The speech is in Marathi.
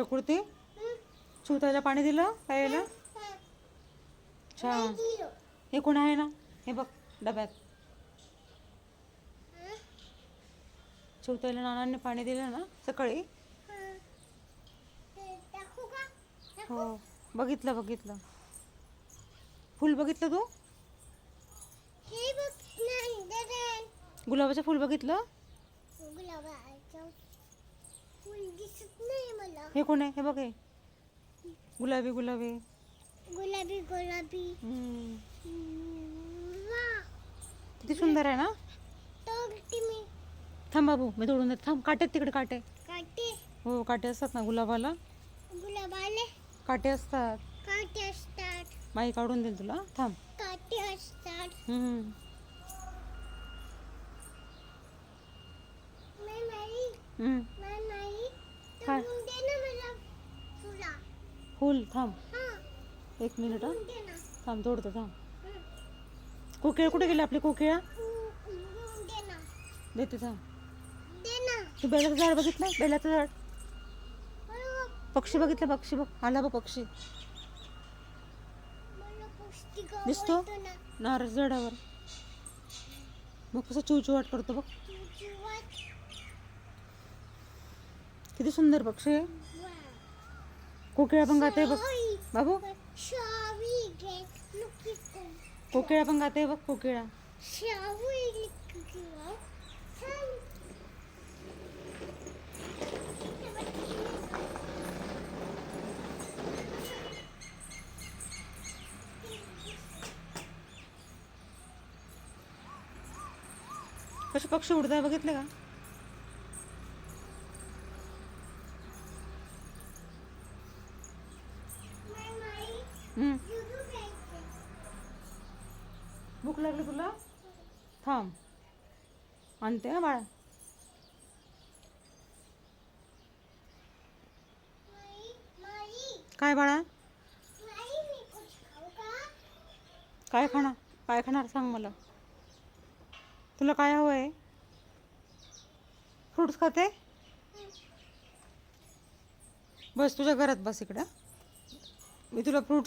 प्रकृती? चिवतायला पाणी दिलं प्यायला छान. हे कोण आहे ना? हे बघ डब्यात. चिवतायला नानांनी पाणी दिलं ना सकाळी? हो बघितलं बघितलं. फुल बघितलं तू? गुलाबाचं फुल बघितलं गुलाबाचं फुल दिसत नाही मला हे कोण आहे? हे बघ हे. गुलाबी गुलाबी. गुलाबी गुलाबी. हम्म. हम्म, वा. किती सुंदर आहे ना? तोडते मी. थांब बाबू मी तोडून देते. थांब काटे आहेत तिकडे काटे. काटे. हो काटे असतात ना गुलाबाला. गुलाबाले. काटे असतात. काटे असतात. माई काढून देईल तुला. थांब. काटे असतात. हम्म. नाही नाही हम्म. नाही नाही काय? तोडून दे ना मला तुला फुल थांब. एक मिनिट थांब तोडतो थांब. हं. कोकिळा कुठे गेली आपली कोकिळा? देते थांब. तू बेलाचं झाड बघितलं? बेलाचं झाड. पक्षी बघितलं पक्षी बघ. आला बघ पक्षी. दिसतो? नारळ झाडावर. बघ कसं चिवचिवाट करतो बघ. किती सुंदर पक्षी आहे. कोकिळा पण गाते बघ. बाबू? कोकिळा पण गाते बघ कोकिळा. कसे पक्षी उडताय बघितले का? भूक लागली तुला? थांब. आणते ना बाळा. काय बाळा? काय खाणार? काय खाणार सांग मला. तुला काय हवं आहे फ्रुट्स खाते? बस तुझ्या घरात बस इकडं. मी तुला फ्रूट